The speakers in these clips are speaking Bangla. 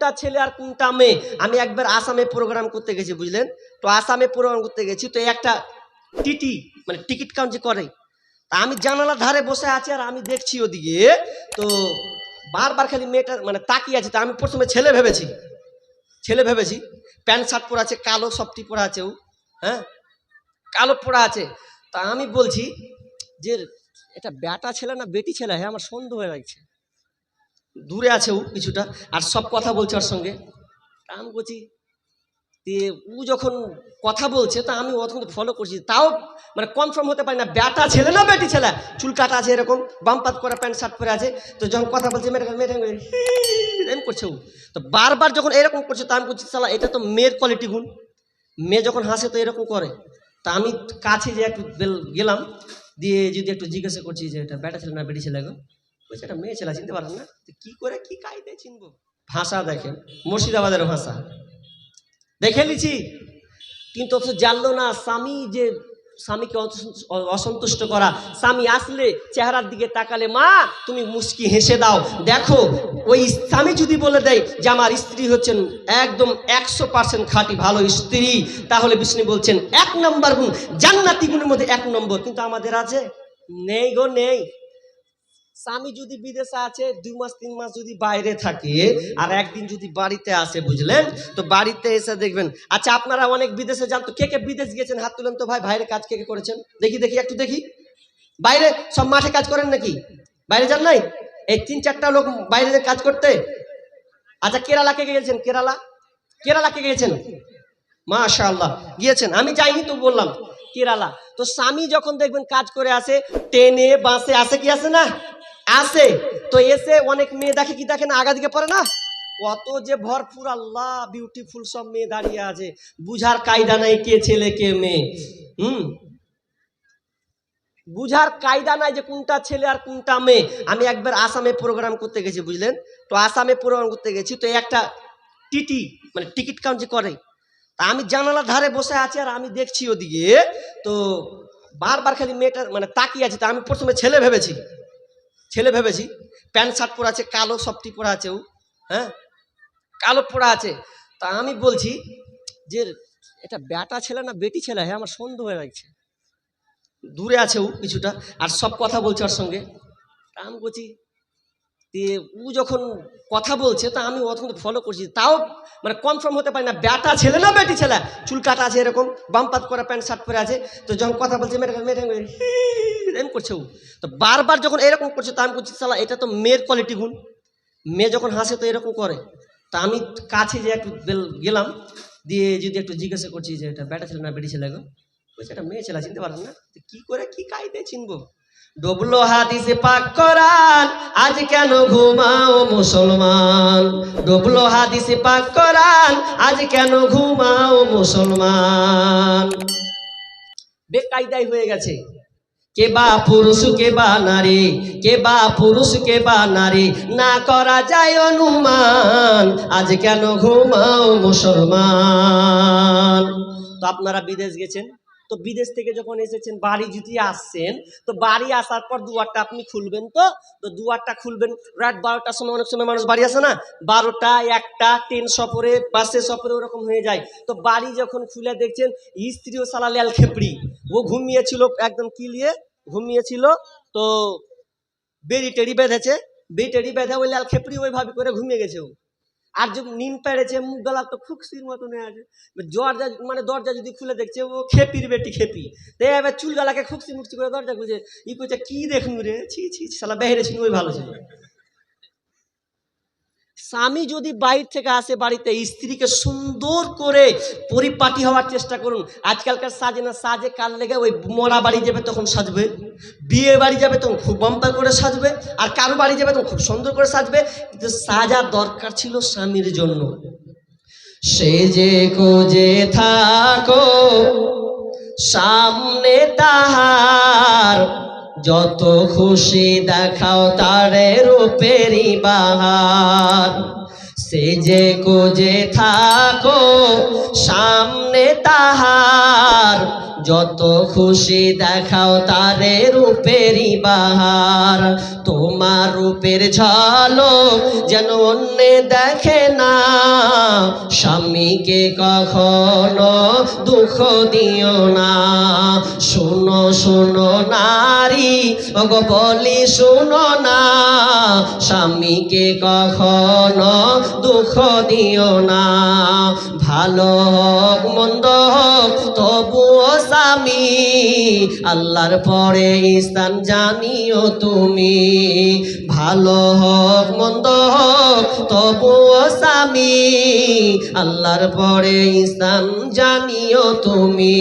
কোনটা ছেলে আর কোনটা মেয়ে? আমি একবার আসামে প্রোগ্রাম করতে গেছি, বুঝলেন? তো আসামে প্রোগ্রাম করতে গেছি, তো একটা টিটি মানে টিকিট কাউন্ট যে করে আমি জানালার ধারে বসে আছি আর আমি দেখছি ওদিকে, তো বারবার খালি মেয়েটা মানে তাকিয়ে আছে, তা আমি প্রথমে ছেলে ভেবেছি ছেলে ভেবেছি, প্যান্ট শার্ট পরা আছে, কালো সফটি পরা আছে ও হ্যাঁ? কালো পরা আছে, তা আমি বলছি যে এটা ব্যাটা ছেলে না বেটি ছেলে? হ্যাঁ আমার সন্দেহ হয়ে লাগছে। দূরে আছে ও কিছুটা আর সব কথা বলছে ওর সঙ্গে তা আমি বলছি ও যখন কথা বলছে তা আমি অতক্ষণ ফলো করছি তাও মানে কনফার্ম হতে পারি না ব্যাটা ছেলে না বেটি ছেলে চুল কাটা আছে এরকম বামপাত করা প্যান্ট শার্ট পরে আছে তো যখন কথা বলছে মেয়েটা মেয়েটা এরকম করছে ও তো বারবার যখন এরকম করছে তা আমি বলছি সালা এটা তো মেয়ের কোয়ালিটি গুণ মেয়ে যখন হাসে তো এরকম করে তা আমি কাছে যে একটু গেলাম দিয়ে যদি একটু জিজ্ঞাসা করছি যে এটা ব্যাটা ছেলে না বেটি ছেলে বলছে এটা মেয়ে ছেলে চিনতে পারলাম না? কি করে কি কায়দায় চিনবো? ভাষা দেখেন মুর্শিদাবাদের ভাষা। দেখে নিছি। কিন্তু অথচ জানলো না স্বামী যে স্বামীকে অসন্তুষ্ট করা। স্বামী আসলে চেহারার দিকে তাকালে মা তুমি মুস্কি হেসে দাও। দেখো ওই স্বামী যদি বলে দেয় যে আমার স্ত্রী হচ্ছেন একদম একশো পার্সেন্ট খাঁটি ভালো স্ত্রী তাহলে বিষ্ণু বলছেন এক নম্বর গুণ। জান্নাতি গুণের মধ্যে এক নম্বর। কিন্তু আমাদের আছে? নেই গো নেই। স্বামী যদি বিদেশে আছে দুই মাস তিন মাস যদি বাইরে থাকে আর একদিন যদি বাড়িতে আসে বুঝলেন? তো বাড়িতে এসে দেখবেন আচ্ছা আপনারা অনেক বিদেশে যান তো কে কে বিদেশ গিয়েছেন হাত তুলেন তো ভাই বাইরে কাজ কে কে করেছেন? দেখি দেখি একটু দেখি। বাইরে সব মাঠে কাজ করেন নাকি? বাইরে যান নাই? এই তিন চারটা লোক বাইরে কাজ করতে? আচ্ছা কেরালা কে গেছেন? কেরালা? কেরালা কে গেছেন? মাশাআল্লাহ গিয়েছেন। আমি যাইনি তো বললাম কেরালা। তো স্বামী যখন দেখবেন কাজ করে আসে ট্রেনে বাসে আসে কি আসে না? আসে তো এসে অনেক মেয়ে দেখে কি দেখে না? আগা দিকে পড়ে না? কত যে ভরপুর আল্লাহ বিউটিফুল সব মেয়ে দাঁড়িয়ে আছে। বুঝার কায়দা নাই কে ছেলে, কে মেয়ে। হুম? বুঝার কায়দা নাই যে কোনটা ছেলে আর কোনটা মেয়ে। আমি একবার আসামে প্রোগ্রাম করতে গেছি, বুঝলেন? তো আসামে প্রোগ্রাম করতে গেছি, তো একটা টিটি মানে টিকিট কাউন্ট করে। তা আমি জানালার ধারে বসে আছি আর আমি দেখছি ওদিকে, তো বারবার খালি মেয়েটা মানে তাকিয়ে আছে। তা আমি প্রথমে ছেলে ভেবেছি। ছেলে ভেবেছি, প্যান্ট, শার্ট পরা আছে, কালো সফটি পরে আছে ও হ্যাঁ? কালো পরা আছে। তা আমি বলছি যে, এটা ব্যাটা ছেলে না বেটি ছেলে? হ্যাঁ আমার সন্দেহ হয়ে লাগছে। দূরে আছে ও কিছুটা, আর সব কথা বলছে ওর সঙ্গে। তা আমি বলছি তে ও যখন কথা বলছে, তা আমি অতক্ষণ ফলো করছি। তাও মানে কনফার্ম হতে পারি না, ব্যাটা ছেলে না বেটি ছেলে? চুল কাটা আছে এরকম বামপাত করা, প্যান্ট, শার্ট পরে আছে। তো যখন কথা বলছে, মেয়েটা মেয়েটা এরকম করছে ও। তো বারবার যখন এরকম করছে, তা আমি বলছি সালা এটা তো মেয়ের কোয়ালিটি গুণ। মেয়ে যখন হাসে, তো এরকম করে। তা আমি কাছে যে একটু গেলাম, দিয়ে যদি একটু জিজ্ঞাসা করছি যে, এটা ব্যাটা ছেলে না বেটি ছেলে গো? বলছে, এটা মেয়ে ছেলে, চিনতে পারলাম না। কি করে কী কায়দায় চিনবো? ডবলো হাদিসে পাক করান আজ কেন ঘুমাও মুসলমান? ডবলো হাদিসে পাক করান, আজ কেন ঘুমাও মুসলমান? বেকায়দাই হয়ে গেছে। কে বা পুরুষ, কে বা নারী, কে বা পুরুষ, কে বা নারী, না করা যায় অনুমান। আজ কেন ঘুমাও মুসলমান? তো আপনারা বিদেশ গেছেন? তো বিদেশ থেকে যখন এসেছেন, বাড়ি যদি আসছেন, তো বাড়ি আসার পর দুয়ারটা আপনি খুলবেন তো? তো দুয়ারটা খুলবেন, রাত বারোটার সময় অনেক সময় মানুষ বাড়ি আসে না? বারোটা, একটা ট্রেন সফরে বাসে সফরে ওরকম হয়ে যায়। তো বাড়ি যখন খুলে দেখছেন, স্ত্রীও সালা লেল খেপড়ি ও ঘুমিয়েছিল, একদম কিলিয়ে ঘুমিয়েছিল, তো বেরি টেড়ি বেঁধেছে। বেরি টেড়ি বেঁধে ওই লাল খেপড়ি ওইভাবে করে ঘুমিয়ে গেছে ও। আর যে নিম পেড়েছে মুখ গলা তো খুকসির মতন আছে। দরজা মানে দরজা যদি খুলে দেখছে, ও খেপির বেটি খেপি। তো এবার চুল গলাকে খুকসি মুখছি করে দরজা খুঁজে ই কইছে, কি দেখুন রে? ছি ছি শালা বেহেরে ছিল ওই ভালো ছিল। স্বামী যদি বাইর থেকে আসে বাড়িতে, স্ত্রীকে সুন্দর করে পরিপাটি হওয়ার চেষ্টা করুন। আজকালকার সাজে না সাজে কাল লেগে ওই মরা বাড়ি যাবে তখন সাজবে, বিয়ে বাড়ি যাবে তখন খুব বাম্পার করে সাজবে, আর কারও বাড়ি যাবে তখন খুব সুন্দর করে সাজবে। কিন্তু সাজার দরকার ছিল স্বামীর জন্য। সে যে কোজে থাকো, সামনে তাহার যত খুশি দেখাও তারে রূপেরই বাহার। সে সেজে কোজে থাকো সামনে তাহার। যত খুশি দেখাও তারে রূপেরই বাহার। তোমার রূপের ঝলক যেন অন্যে দেখে না। স্বামীকে কখনো দুঃখ দিও না। শোনো শোনো নারী ওগো বলি শোনো না, স্বামীকে কখনো দুঃখ দিও না। ভালো হোক, মন্দ হোক, তবুও স্বামী, আল্লাহর পরে স্থান জানিও তুমি। ভালো হোক, মন্দ হোক, তবুও স্বামী, আল্লাহর পরে স্থান জানিও তুমি।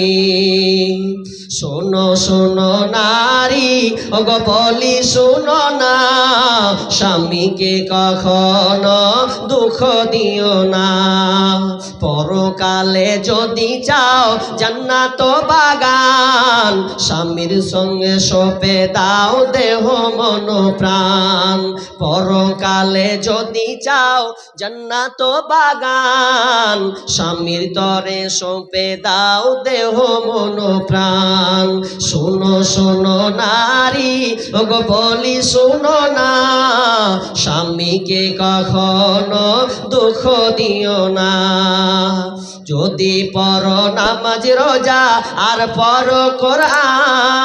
শোনো শোনো নারী, ওগো বলি শোনো না। স্বামীকে কখনো দুঃখ দিও না। পরকালে যদি চাও জান্নাত বাগান, স্বামীর সঙ্গে সপে দাও দেহ, মন, প্রাণ। পরকালে যদি চাও জান্নাত বাগান, স্বামীর তরে সপে দাও দেহ, মন, প্রাণ। শোনো শোনো নারী ওগো বলি শোনো না। স্বামীকে কখনো দুঃখ দিও না। যদি পর নামাজ, রোজা আর পর কোরআন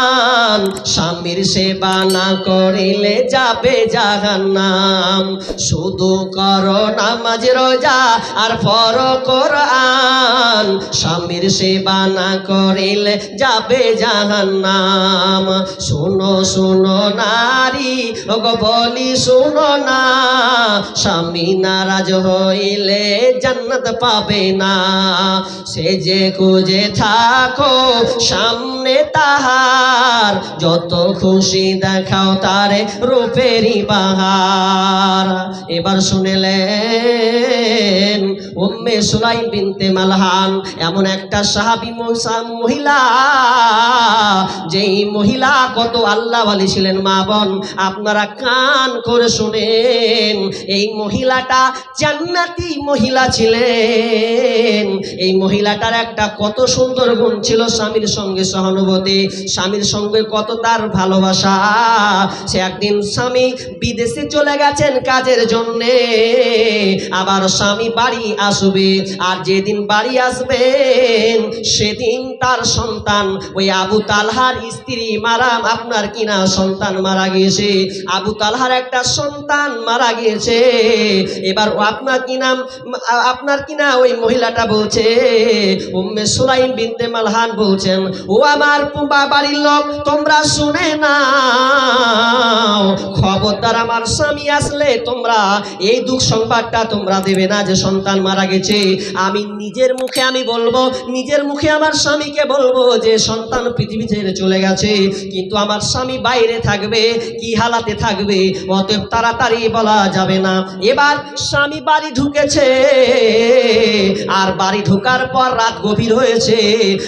স্বামীর সেবা না করিলে যাবে জাহান্নাম। শুধু কর নামাজ, রোজা আর পর কোরআন। স্বামীর সেবা না করিলে যাবে জাহান্নাম। শুনো শুনো নারী, ওগো বলি শুনো না। স্বামী নারাজ হইলে জান্নাত পাবে না। সে যে খুঁজে থাকো সামনে তাহার। যত খুশি দেখাও তারে রূপেরই বাহার এবার শুনেলেন উম্মে সুলাই বিনতে মালহান, এমন একটা সাহাবি মহিলা, যেই মহিলা কত আল্লাহ বলি ছিলেন মা বোন, আপনারা কান করে শুনেন, এই মহিলাটা জান্নাতি মহিলা ছিলেন। এই মহিলাটার একটা কত সুন্দর গুণ ছিল স্বামীর সঙ্গে সহানুভূতি, স্বামীর সঙ্গে কত তার ভালোবাসা। সে একদিন স্বামী বিদেশে চলে গেছেন কাজের জন্যে, আবার স্বামী বাড়ি আসবে। আর যেদিন বাড়ি আসবেন সেদিন তার সন্তান, ওই আবু তালহার স্ত্রী মারা, আপনার কিনা সন্তান মারা গিয়েছে? আবু তালহার একটা সন্তান মারা গিয়েছে। এবার আপনার কি নাম, আপনার কিনা ওই মহিলাটা বলছে, উম্মে সুলাইম বিনতে মালহান বলছেন, ও আমার বাড়ির লোক, তোমরা শুনে না খবরদার আমার স্বামী আসলে তোমরা, এই দুঃখ সংবাদটা তোমরা দেবে না যে সন্তান মারা গেছে। আমি নিজের মুখে আমি বলব, নিজের মুখে আমার স্বামীকে বলব যে, সন্তান পৃথিবী ছেড়ে চলে গেছে। কিন্তু আমার স্বামী বাইরে থাকবে, কি হালাতে থাকবে? অতএব তাড়াতাড়ি বলা যাবে না। এবার স্বামী বাড়ি ঢুকেছে, আর বাড়ি ঢোকার পর রাত গভীর হয়েছে,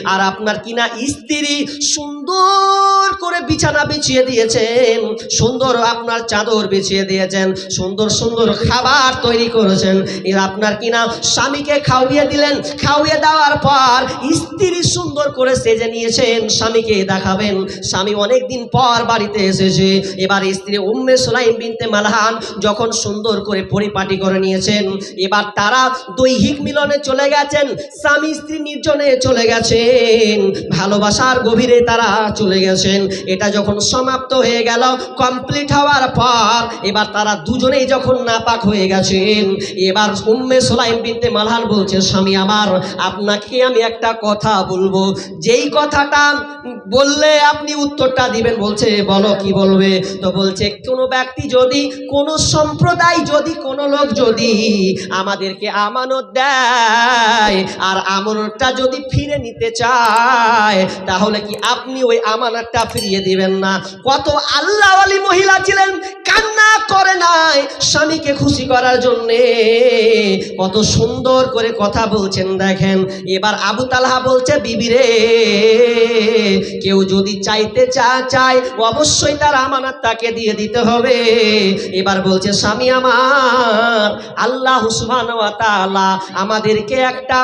আর আপনার কিনা স্ত্রী সুন্দর করে বিছানা বিছিয়ে দিয়েছেন, সুন্দর আপনার চাদর বিছিয়ে দিয়েছেন, সুন্দর সুন্দর খাবার তৈরি করেছেন। এর আপনার কিনা স্বামীকে খাওয়িয়ে দিলেন। খাওয়িয়ে দেওয়ার পর স্ত্রী সুন্দর করে সেজে নিয়েছেন, স্বামীকে দেখাবেন। স্বামী অনেক দিন পর বাড়িতে এসেছে। এবার স্ত্রী উম্মে সুলাইম বিনতে মালহান যখন সুন্দর করে পরিপাটি করে নিয়েছেন, এবার তারা দৈহিক মিলনে চলে গেছেন, স্বামী স্ত্রী নির্জনে চলে গেছেন। ভালোবাসার গভীরে তারা চলে গেছেন। এটা যখন সমাপ্ত হয়ে গেল, কমপ্লিট হওয়ার পর এবার তারা দুজনেই যখন নাপাক হয়ে গেছেন, এবার উম্মে সোলাইম বিনতে মালহান বলছে, স্বামী, আমার আপনাকে আমি একটা কথা বলব। যেই কথাটা বললে আপনি উত্তরটা দিবেন। বলছে, বলো, কি বলবে? তো বলছে, কোনো ব্যক্তি যদি, কোনো সম্প্রদায় যদি, কোনো লোক যদি আমাদেরকে আমানত দেয় আর আমানতটা যদি ফিরে নিতে চায়, তাহলে কি আপনি ওই আমানতটা ফিরিয়ে দিবেন না? কত আল্লাহ আল্লাহওয়ালি মহিলা ছিলেন কান্না করে নাই স্বামীকে খুশি করার জন্যে। কত সুন্দর করে কথা বলছেন, দেখেন। এবার আবু তালহা বলছে, বিবি রে, কেউ যদি চাইতে চা চায়, অবশ্যই তার আমানত তাকে দিয়ে দিতে হবে। এবার বলছে, স্বামী আমার, আল্লাহ তাআলা আমাদেরকে একটা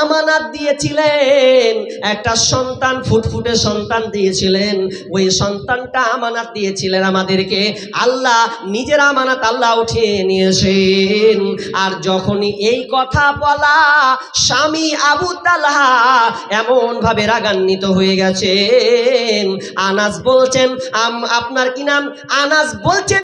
আমানত দিয়েছিলেন। একটা সন্তান, ফুটফুটে সন্তান দিয়েছিলেন। ওই সন্তানটা আমানত দিয়েছিলেন আমাদেরকে। আল্লাহ নিজের আমানাত আল্লাহ উঠিয়ে নিয়েছেন। আর যখনই এই কথা বলা, স্বামী আবু তালহা এমন ভাবে রাগান্বিত হয়ে গেছেন। আনাস বলছেন আপনার কি নাম? আনাস বলছেন